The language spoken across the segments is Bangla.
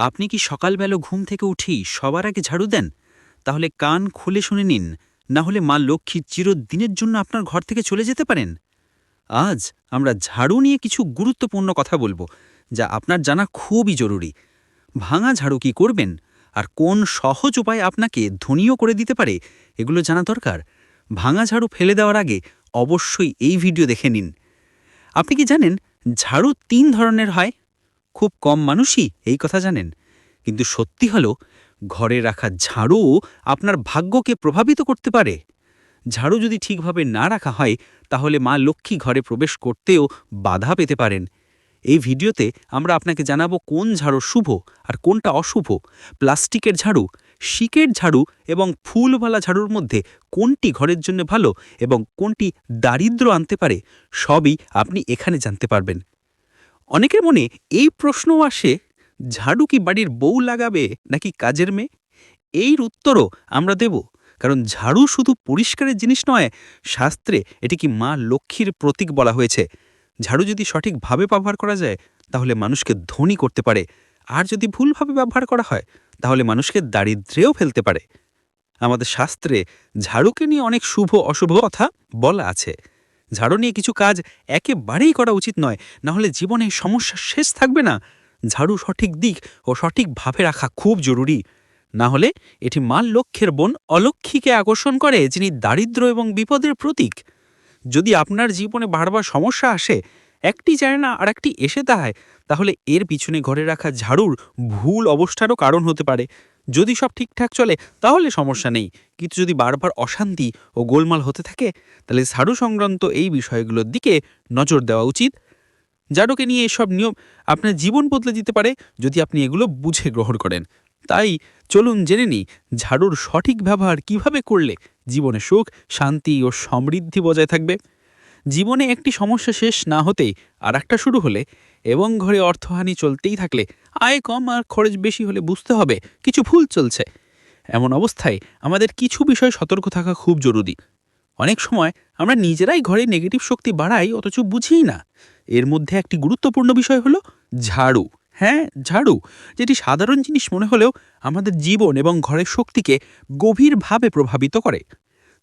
আপনি কি সকালবেলা ঘুম থেকে উঠেই সবার আগে ঝাড়ু দেন? তাহলে কান খুলে শুনে নিন, না হলে মা লক্ষ্মী চিরদিনের জন্য আপনার ঘর থেকে চলে যেতে পারেন। আজ আমরা ঝাড়ু নিয়ে কিছু গুরুত্বপূর্ণ কথা বলব, যা আপনার জানা খুবই জরুরি। ভাঙা ঝাড়ু কি করবেন? আর কোন সহজ উপায় আপনাকে ধনীয় করে দিতে পারে? এগুলো জানা দরকার। ভাঙা ঝাড়ু ফেলে দেওয়ার আগে অবশ্যই এই ভিডিও দেখে নিন। আপনি কি জানেন, ঝাড়ু তিন ধরনের হয়? খুব কম মানুষই এই কথা জানেন। কিন্তু সত্যি হল, ঘরে রাখা ঝাড়ু আপনার ভাগ্যকে প্রভাবিত করতে পারে। ঝাড়ু যদি ঠিকভাবে না রাখা হয়, তাহলে মা লক্ষ্মী ঘরে প্রবেশ করতেও বাধা পেতে পারেন। এই ভিডিওতে আমরা আপনাকে জানাব কোন ঝাড়ু শুভ আর কোনটা অশুভ। প্লাস্টিকের ঝাড়ু, শিকের ঝাড়ু এবং ফুলওয়ালা ঝাড়ুর মধ্যে কোনটি ঘরের জন্য ভালো এবং কোনটি দারিদ্র আনতে পারে, সবই আপনি এখানে জানতে পারবেন। অনেকের মনে এই প্রশ্নও আসে, ঝাড়ু কি বাড়ির বউ লাগাবে নাকি কাজের মেয়ে? এর উত্তরও আমরা দেব, কারণ ঝাড়ু শুধু পরিষ্কারের জিনিস নয়, শাস্ত্রে এটি কি মা লক্ষ্মীর প্রতীক বলা হয়েছে। ঝাড়ু যদি সঠিকভাবে ব্যবহার করা যায়, তাহলে মানুষকে ধনী করতে পারে। আর যদি ভুলভাবে ব্যবহার করা হয়, তাহলে মানুষকে দারিদ্র্যেও ফেলতে পারে। আমাদের শাস্ত্রে ঝাড়ুকে নিয়ে অনেক শুভ অশুভ কথা বলা আছে। ঝাড়ু নিয়ে কিছু কাজ একেবারেই করা উচিত নয় না হলে জীবনে সমস্যা শেষ থাকবে না। ঝাড়ু সঠিক দিক ও সঠিকভাবে রাখা খুব জরুরি। না হলে এটি মাল লক্ষ্যের বোন অলক্ষীকে আকর্ষণ করে, যিনি দারিদ্র এবং বিপদের প্রতীক। যদি আপনার জীবনে বারবার সমস্যা আসে, একটি যায় না আর একটি এসে দাঁড়ায়, তাহলে এর পিছনে ঘরে রাখা ঝাড়ুর ভুল অবস্থারও কারণ হতে পারে। যদি সব ঠিকঠাক চলে, তাহলে সমস্যা নেই। কিন্তু যদি বারবার অশান্তি ও গোলমাল হতে থাকে, তাহলে ঝাড়ু সংক্রান্ত এই বিষয়গুলোর দিকে নজর দেওয়া উচিত। ঝাড়ুকে নিয়ে এসব নিয়ম আপনার জীবন বদলে দিতে পারে যদি আপনি এগুলো বুঝে গ্রহণ করেন। তাই চলুন জেনে নিই, ঝাড়ুর সঠিক ব্যবহার কীভাবে করলে জীবনে সুখ, শান্তি ও সমৃদ্ধি বজায় থাকবে। জীবনে একটি সমস্যা শেষ না হতেই আর একটা শুরু হলে এবং ঘরে অর্থহানি চলতেই থাকলে আয় কম আর খরচ বেশি হলে বুঝতে হবে কিছু ভুল চলছে। এমন অবস্থায় আমাদের কিছু বিষয় সতর্ক থাকা খুব জরুরি। অনেক সময় আমরা নিজেরাই ঘরে নেগেটিভ শক্তি বাড়াই, অথচ বুঝিই না। এর মধ্যে একটি গুরুত্বপূর্ণ বিষয় হলো ঝাড়ু। হ্যাঁ ঝাড়ু, যেটি সাধারণ জিনিস মনে হলেও আমাদের জীবন এবং ঘরের শক্তিকে গভীরভাবে প্রভাবিত করে।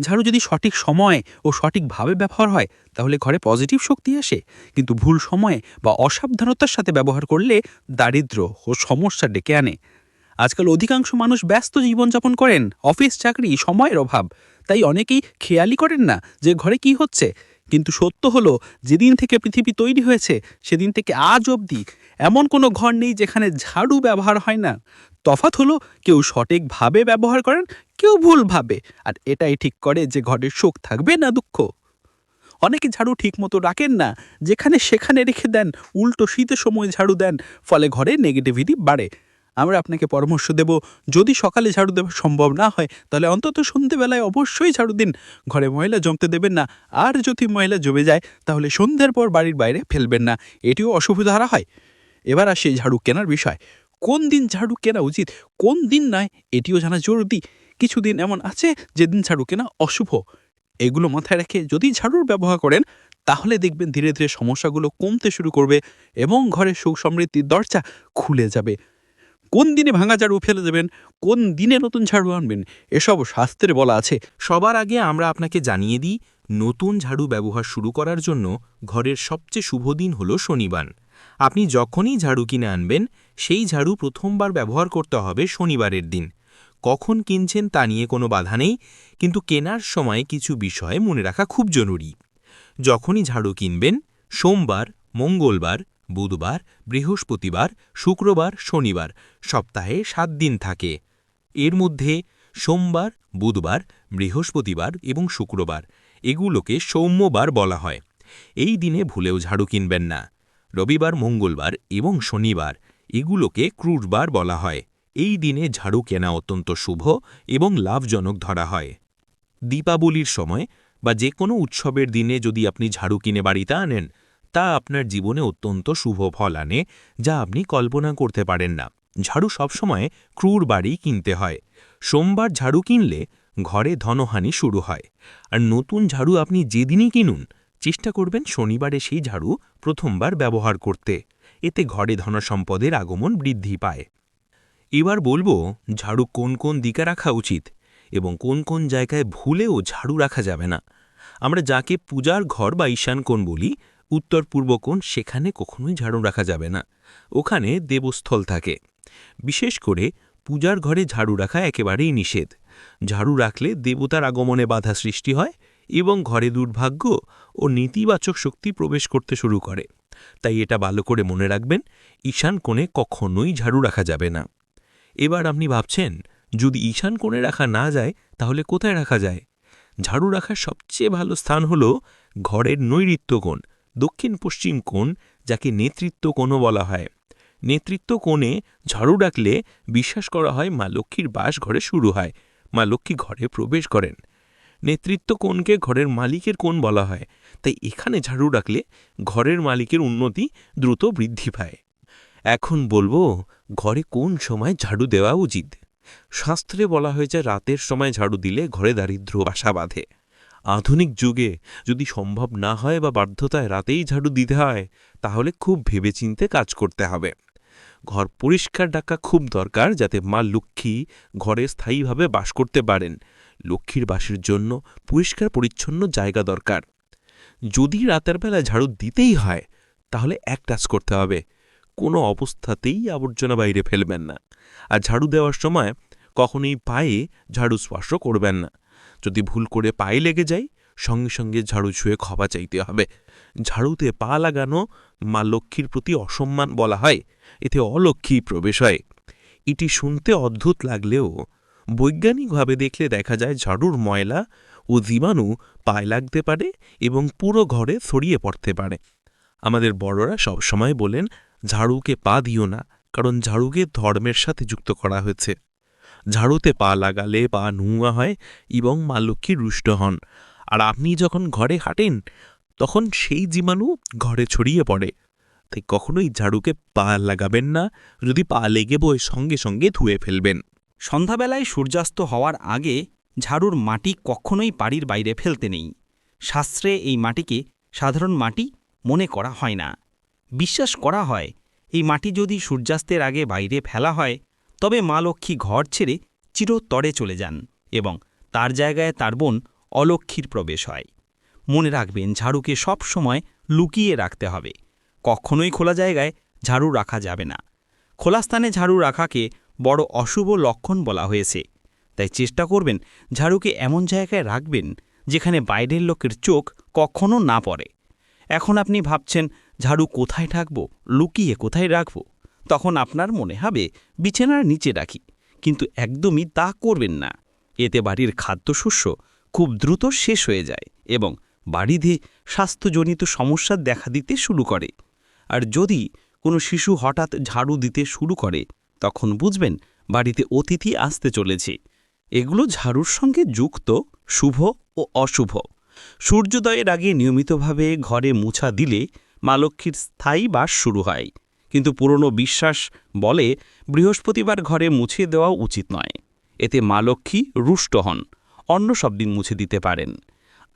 ঝাড়ু যদি সঠিক সময়ে ও সঠিকভাবে ব্যবহার হয়, তাহলে ঘরে পজিটিভ শক্তি আসে। কিন্তু ভুল সময়ে বা অসাবধানতার সাথে ব্যবহার করলে দারিদ্র ও সমস্যা ডেকে আনে। আজকাল অধিকাংশ মানুষ ব্যস্ত জীবনযাপন করেন, অফিস, চাকরি, সময়ের অভাব। তাই অনেকেই খেয়ালই করেন না যে ঘরে কি হচ্ছে। কিন্তু সত্য হলো, যেদিন থেকে পৃথিবী তৈরি হয়েছে, সেদিন থেকে আজ অবধি এমন কোনো ঘর নেই যেখানে ঝাড়ু ব্যবহার হয় না। তফাত হলো, কেউ সঠিকভাবে ব্যবহার করেন, কেউ ভুলভাবে, আর এটাই ঠিক করে যে ঘরের সুখ থাকবে না দুঃখ। অনেকে ঝাড়ু ঠিক মতো রাখেন না, যেখানে সেখানে রেখে দেন, উল্টো শীতের সময় ঝাড়ু দেন, ফলে ঘরে নেগেটিভিটি বাড়ে। আমরা আপনাকে পরামর্শ দেব, যদি সকালে ঝাড়ু দেওয়া সম্ভব না হয়, তাহলে অন্তত সন্ধেবেলায় অবশ্যই ঝাড়ু দিন। ঘরে ময়লা জমতে দেবেন না। আর যদি ময়লা জমে যায়, তাহলে সন্ধ্যের পর বাড়ির বাইরে ফেলবেন না। এটিও অশুভ ধারা হয়। এবার আসে ঝাড়ু কেনার বিষয়। কোন দিন ঝাড়ু কেনা উচিত, কোন দিন নয়, এটিও জানা জরুরি। কিছুদিন এমন আছে, যেদিন ঝাড়ু কেনা অশুভ। এগুলো মাথায় রেখে যদি ঝাড়ুর ব্যবহার করেন, তাহলে দেখবেন ধীরে ধীরে সমস্যাগুলো কমতে শুরু করবে এবং ঘরের সুখ সমৃদ্ধির দরজা খুলে যাবে। কোন দিনে ভাঙা ঝাড়ু ফেলে দেবেন, কোন দিনে নতুন ঝাড়ু আনবেন, এসব শাস্ত্রে বলা আছে। সবার আগে আমরা আপনাকে জানিয়ে দিই, নতুন ঝাড়ু ব্যবহার শুরু করার জন্য ঘরের সবচেয়ে শুভ দিন হল শনিবার। আপনি যখনই ঝাড়ু কিনে আনবেন, সেই ঝাড়ু প্রথমবার ব্যবহার করতে হবে শনিবারের দিন। কখন কিনছেন তা নিয়ে কোনো বাধা নেই, কিন্তু কেনার সময় কিছু বিষয় মনে রাখা খুব জরুরি। যখনই ঝাড়ু কিনবেন, সোমবার, মঙ্গলবার বুধবার, বৃহস্পতিবার, শুক্রবার, শনিবার, সপ্তাহে সাত দিন থাকে। এর মধ্যে সোমবার, বুধবার, বৃহস্পতিবার এবং শুক্রবার, এগুলোকে সৌম্যবার বলা হয়। এই দিনে ভুলেও ঝাড়ু কিনবেন না। রবিবার, মঙ্গলবার এবং শনিবার এগুলোকে ক্রুশবার বলা হয়। এই দিনে ঝাড়ু কেনা অত্যন্ত শুভ এবং লাভজনক ধরা হয়। দীপাবলির সময় বা যে কোনো উৎসবের দিনে যদি আপনি ঝাড়ু কিনে বাড়িতে আনেন তা আপনার জীবনে অত্যন্ত শুভ ফল আনে, যা আপনি কল্পনা করতে পারেন না। ঝাড়ু সবসময় ক্রুর বাড়ি কিনতে হয়। সোমবার ঝাড়ু কিনলে ঘরে ধনহানি শুরু হয়। আর নতুন ঝাড়ু আপনি যেদিনই কিনুন, চেষ্টা করবেন শনিবারে সেই ঝাড়ু প্রথমবার ব্যবহার করতে। এতে ঘরে ধনসম্পদের আগমন বৃদ্ধি পায়। এবার বলব, ঝাড়ু কোন কোন দিকে রাখা উচিত এবং কোন কোন জায়গায় ভুলেও ঝাড়ু রাখা যাবে না। আমরা যাকে পূজার ঘর বা ঈশান কোণ বলি উত্তর পূর্ব কোণ সেখানে কখনোই ঝাড়ু রাখা যাবে না। ওখানে দেবস্থল থাকে। বিশেষ করে পূজার ঘরে ঝাড়ু রাখা একেবারেই নিষেধ। ঝাড়ু রাখলে দেবতার আগমনে বাধা সৃষ্টি হয় এবং ঘরে দুর্ভাগ্য ও নেতিবাচক শক্তি প্রবেশ করতে শুরু করে। তাই এটা ভালো করে মনে রাখবেন, ঈশান কোণে কখনোই ঝাড়ু রাখা যাবে না। এবার আপনি ভাবছেন, যদি ঈশান কোণে রাখা না যায়, তাহলে কোথায় রাখা যায়? ঝাড়ু রাখার সবচেয়ে ভালো স্থান হল ঘরের নৈঋত্য কোণ। দক্ষিণ পশ্চিম কোণ, যাকে নেতৃত্ব কোণও বলা হয়। নেতৃত্ব কোণে ঝাড়ু ডাকলে বিশ্বাস করা হয় মা লক্ষ্মীর বাস ঘরে শুরু হয়, মা লক্ষ্মী ঘরে প্রবেশ করেন। নেতৃত্ব কোণকে ঘরের মালিকের কোণ বলা হয়, তাই এখানে ঝাড়ু ডাকলে ঘরের মালিকের উন্নতি দ্রুত বৃদ্ধি পায়। এখন বলব, ঘরে কোন সময় ঝাড়ু দেওয়া উচিত? শাস্ত্রে বলা হয়েছে, রাতের সময় ঝাড়ু দিলে ঘরে দারিদ্র্য বাসা বাঁধে। আধুনিক যুগে যদি সম্ভব না হয় বা বাধ্যতায় রাতেই ঝাড়ু দিতে হয়, তাহলে খুব ভেবেচিন্তে কাজ করতে হবে। ঘর পরিষ্কার ডাকা খুব দরকার যাতে মা লক্ষ্মী ঘরে স্থায়ীভাবে বাস করতে পারেন। লক্ষ্মীর বাসের জন্য পরিষ্কার পরিচ্ছন্ন জায়গা দরকার। যদি রাতের বেলা ঝাড়ু দিতেই হয়, তাহলে এক টাচ করতে হবে। কোনো অবস্থাতেই আবর্জনা বাইরে ফেলবেন না। আর ঝাড়ু দেওয়ার সময় কখনোই পায়ে ঝাড়ু স্পর্শ করবেন না। যদি ভুল করে পায়ে লেগে যায় সঙ্গে সঙ্গে ঝাড়ু ছুঁয়ে ক্ষমা চাইতে হবে। ঝাড়ুতে পা লাগানো মা লক্ষ্মীর প্রতি অসম্মান বলা হয়, এতে অলক্ষ্মী প্রবেশ হয়। এটি শুনতে অদ্ভুত লাগলেও বৈজ্ঞানিকভাবে দেখলে দেখা যায় ঝাড়ুর ময়লা ও জীবাণু পায়ে লাগতে পারে এবং পুরো ঘরে ছড়িয়ে পড়তে পারে। আমাদের বড়রা সবসময় বলেন, ঝাড়ুকে পা দিও না, কারণ ঝাড়ুকে ধর্মের সাথে যুক্ত করা হয়েছে। ঝাড়ুতে পা লাগালে পা নুয়া হয় এবং মা লক্ষ্মী রুষ্ট হন। আর আপনি যখন ঘরে হাঁটেন, তখন সেই জীবাণু ঘরে ছড়িয়ে পড়ে। তাই কখনোই ঝাড়ুকে পা লাগাবেন না, যদি পা লেগে বই সঙ্গে সঙ্গে ধুয়ে ফেলবেন। সন্ধ্যাবেলায় সূর্যাস্ত হওয়ার আগে ঝাড়ুর মাটি কখনোই বাড়ির বাইরে ফেলতে নেই। শাস্ত্রে এই মাটিকে সাধারণ মাটি মনে করা হয় না। বিশ্বাস করা হয়, এই মাটি যদি সূর্যাস্তের আগে বাইরে ফেলা হয় তবে মা লক্ষ্মী ঘর ছেড়ে চিরতরে চলে যান এবং তার জায়গায় তার বোন অলক্ষ্মীর প্রবেশ হয়। মনে রাখবেন, ঝাড়ুকে সব সময় লুকিয়ে রাখতে হবে। কখনোই খোলা জায়গায় ঝাড়ু রাখা যাবে না। খোলা স্থানে ঝাড়ু রাখাকে বড় অশুভ লক্ষণ বলা হয়েছে। তাই চেষ্টা করবেন, ঝাড়ুকে এমন জায়গায় রাখবেন যেখানে বাইরের লোকের চোখ কখনো না পড়ে। এখন আপনি ভাবছেন, ঝাড়ু কোথায় রাখব লুকিয়ে কোথায় রাখব? তখন আপনার মনে হবে, বিছানার নিচে রাখি, কিন্তু একদমই তা করবেন না। এতে বাড়ির খাদ্যশস্য খুব দ্রুত শেষ হয়ে যায় এবং বাড়িতে স্বাস্থ্যজনিত সমস্যা দেখা দিতে শুরু করে। আর যদি কোনো শিশু হঠাৎ ঝাড়ু দিতে শুরু করে, তখন বুঝবেন বাড়িতে অতিথি আসতে চলেছে। এগুলো ঝাড়ুর সঙ্গে যুক্ত, শুভ ও অশুভ। সূর্যোদয়ের আগে নিয়মিতভাবে ঘরে মুছা দিলে মা লক্ষ্মীর স্থায়ী বাস শুরু হয়। কিন্তু পুরনো বিশ্বাস বলে বৃহস্পতিবার ঘরে মুছে দেওয়া উচিত নয়। এতে মা লক্ষ্মী রুষ্ট হন, অন্য সব দিন মুছে দিতে পারেন।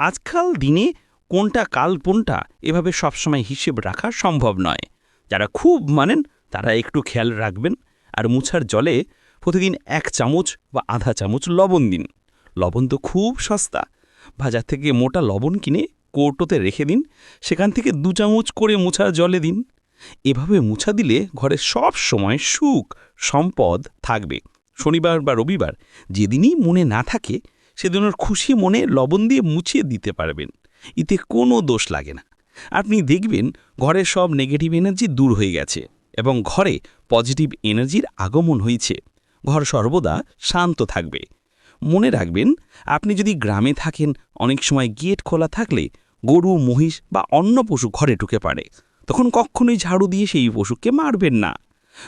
আজকাল দিনে কোনটা কাল কোনটা এভাবে সবসময় হিসেব রাখা সম্ভব নয়। যারা খুব মানেন, তারা একটু খেয়াল রাখবেন আর মুছার জলে প্রতিদিন এক চামচ বা আধা চামচ লবণ দিন। লবণ তো খুব সস্তা। বাজার থেকে মোটা লবণ কিনে কৌটোতে রেখে দিন, সেখান থেকে দু চামচ করে মুছার জলে দিন। এভাবে মুছা দিলে ঘরে সব সময় সুখ, সম্পদ থাকবে। শনিবার বা রবিবার যেদিনই মনে না থাকে, সেদিনের খুশি মনে লবণ দিয়ে মুছিয়ে দিতে পারবেন। এতে কোনো দোষ লাগে না। আপনি দেখবেন ঘরের সব নেগেটিভ এনার্জি দূর হয়ে গেছে এবং ঘরে পজিটিভ এনার্জির আগমন হয়েছে। ঘর সর্বদা শান্ত থাকবে। মনে রাখবেন, আপনি যদি গ্রামে থাকেন, অনেক সময় গেট খোলা থাকলে গরু, মহিষ বা অন্য পশু ঘরে ঢুকে পারে তখন কখনোই ঝাড়ু দিয়ে সেই পশুকে মারবেন না।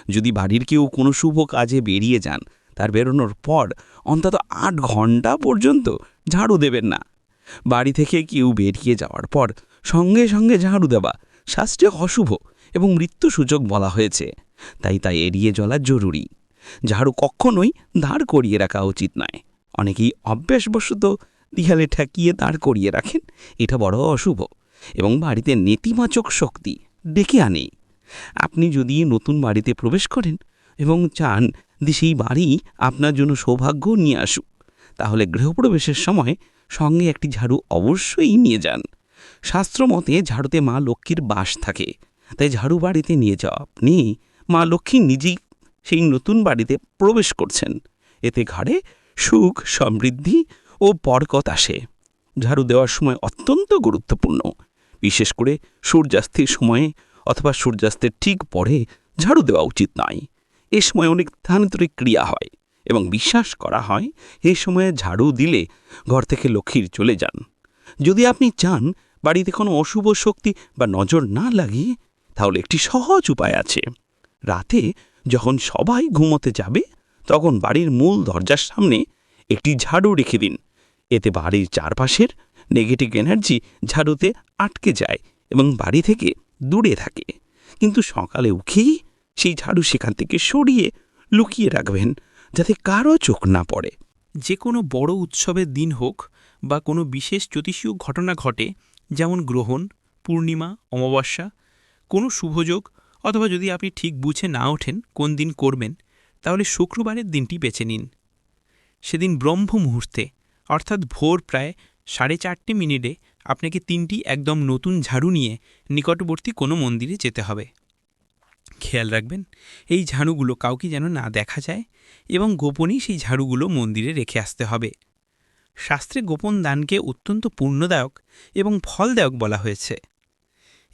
যদি বাড়ির কেউ কোনো শুভ কাজে বেরিয়ে যান, তার বেরোনোর পর অন্তত আট ঘণ্টা পর্যন্ত ঝাড়ু দেবেন না। বাড়ি থেকে কেউ বেরিয়ে যাওয়ার পর সঙ্গে সঙ্গে ঝাড়ু দেওয়া শাস্ত্রে অশুভ এবং মৃত্যুসূচক বলা হয়েছে। তাই তাই এড়িয়ে চলা জরুরি। ঝাড়ু কখনোই দাঁড় করিয়ে রাখা উচিত নয়। অনেকেই অভ্যাসবশত দিহালে ঠেকিয়ে দাঁড় করিয়ে রাখেন, এটা বড় অশুভ এবং বাড়িতে নেতিবাচক শক্তি। ডেকে আনে। আপনি যদি নতুন বাড়িতে প্রবেশ করেন এবং চান যে সেই বাড়ি আপনার জন্য সৌভাগ্য নিয়ে আসুক, তাহলে গৃহপ্রবেশের সময় সঙ্গে একটি ঝাড়ু অবশ্যই নিয়ে যান। শাস্ত্র মতে ঝাড়ুতে মা লক্ষ্মীর বাস থাকে, তাই ঝাড়ু বাড়িতে নিয়ে যাওয়া আপনি মা লক্ষ্মী নিজেই সেই নতুন বাড়িতে প্রবেশ করছেন। এতে ঘরে সুখ, সমৃদ্ধি ও বরকত আসে। ঝাড়ু দেওয়ার সময় অত্যন্ত গুরুত্বপূর্ণ। বিশেষ করে সূর্যাস্তের সময়ে অথবা সূর্যাস্তের ঠিক পরে ঝাড়ু দেওয়া উচিত নয়। এ সময় অনেক ধ্যানতরিক ক্রিয়া হয় এবং বিশ্বাস করা হয় এ সময়ে ঝাড়ু দিলে ঘর থেকে লক্ষ্মীর চলে যান। যদি আপনি চান বাড়িতে কোনো অশুভ শক্তি বা নজর না লাগিয়ে, তাহলে একটি সহজ উপায় আছে। রাতে যখন সবাই ঘুমোতে যাবে, তখন বাড়ির মূল দরজার সামনে একটি ঝাড়ু রেখে দিন। এতে বাড়ির চারপাশের নেগেটিভ এনার্জি ঝাড়ুতে আটকে যায় এবং বাড়ি থেকে দূরে থাকে। কিন্তু সকালে উঠেই সেই ঝাড়ু সেখান থেকে সরিয়ে লুকিয়ে রাখবেন যাতে কারও চোখ না পড়ে। যে কোনো বড় উৎসবের দিন হোক বা কোনো বিশেষ জ্যোতিষীয় ঘটনা ঘটে, যেমন গ্রহণ, পূর্ণিমা, অমাবস্যা, কোনো শুভযোগ অথবা যদি আপনি ঠিক বুঝে না ওঠেন কোন দিন করবেন, তাহলে শুক্রবারের দিনটি বেছে নিন। সেদিন ব্রহ্ম মুহূর্তে অর্থাৎ ভোর প্রায় সাড়ে চারটি মিনিটে আপনাকে তিনটি একদম নতুন ঝাড়ু নিয়ে নিকটবর্তী কোনো মন্দিরে যেতে হবে। খেয়াল রাখবেন, এই ঝাড়ুগুলো কাউকে যেন না দেখা যায় এবং গোপনই সেই ঝাড়ুগুলো মন্দিরে রেখে আসতে হবে। শাস্ত্রে গোপন দানকে অত্যন্ত পূর্ণদায়ক এবং ফলদায়ক বলা হয়েছে।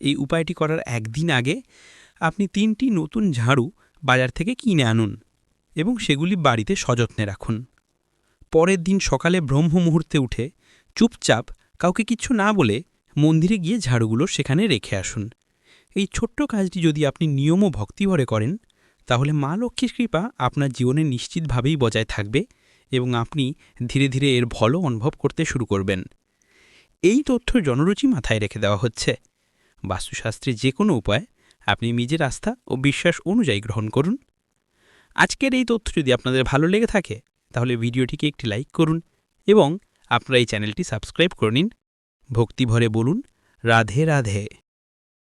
এই উপায়টি করার একদিন আগে আপনি তিনটি নতুন ঝাড়ু বাজার থেকে কিনে আনুন এবং সেগুলি বাড়িতে সযত্নে রাখুন। পরের দিন সকালে ব্রহ্ম মুহূর্তে উঠে চুপচাপ কাউকে কিছু না বলে মন্দিরে গিয়ে ঝাড়ুগুলো সেখানে রেখে আসুন। এই ছোট্ট কাজটি যদি আপনি নিয়ম ও ভক্তিভরে করেন, তাহলে মা লক্ষ্মীর কৃপা আপনার জীবনে নিশ্চিতভাবেই বজায় থাকবে এবং আপনি ধীরে ধীরে এর ভালো অনুভব করতে শুরু করবেন। এই তথ্য জনরুচি মাথায় রেখে দেওয়া হচ্ছে। বাস্তুশাস্ত্রে যে কোনো উপায় আপনি নিজের আস্থা ও বিশ্বাস অনুযায়ী গ্রহণ করুন। আজকের এই তথ্য যদি আপনাদের ভালো লেগে থাকে, তাহলে ভিডিওটিকে একটি লাইক করুন এবং আপনারা এই চ্যানেলটি সাবস্ক্রাইব করে নিন। ভক্তিভরে বলুন রাধে রাধে।